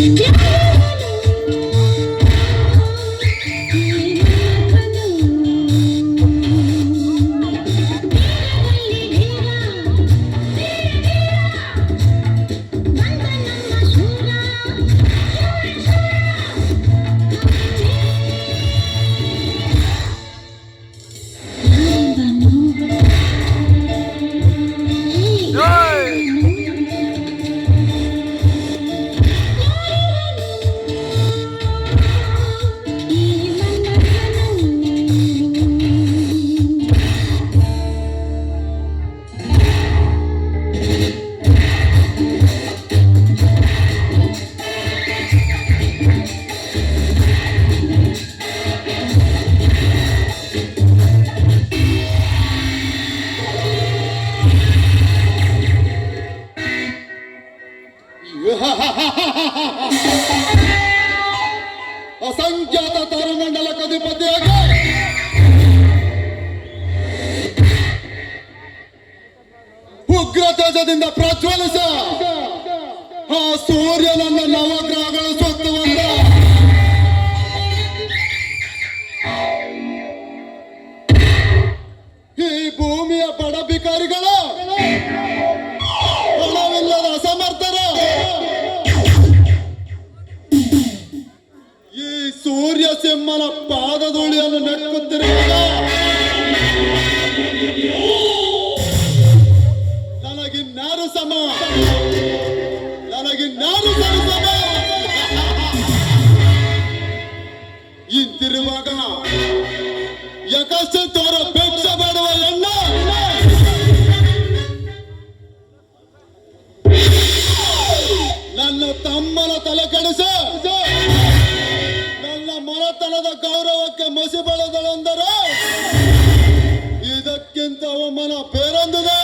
Yeah! ಅಸಂಖ್ಯಾತ ತಾರಮಂಡಲ ಕಧಿಪತಿಯಾಗಿ. ಉಗ್ರ ತೇಜದಿಂದ ಪ್ರಜ್ವಲಿಸ. ಆ ಸೂರ್ಯನನ್ನ ನವಗ್ರಹಗಳು ಸುತ್ತುವಂತ ಈ ಭೂಮಿಯ ಬಡ ಬಿಕಾರಿಗಳು ಸೂರ್ಯ ಸಿಂಹನ ಪಾದಧೂಳಿಯನ್ನು ನೆಕ್ಕುತ್ತಿರುವಾಗ ನನಗಿನ್ನಾರು ಸಮ? ನನಗಿನ್ನಾರು ಸಮ? ಇಂತಿರುವಾಗ ಯಕಸ್ಸು ತೋರ ಭಿಕ್ಷೆ ಎಣ್ಣ ನನ್ನ ತಮ್ಮನ ತಲೆ ಕೆಡಿಸ. ನನ್ನ ಗೌರವಕ್ಕೆ ಮಸಿ ಬೆಳೆದಳೆಂದರೆ ಇದಕ್ಕಿಂತ ಅವಮಾನ ಬೇರೊಂದಿದೆ.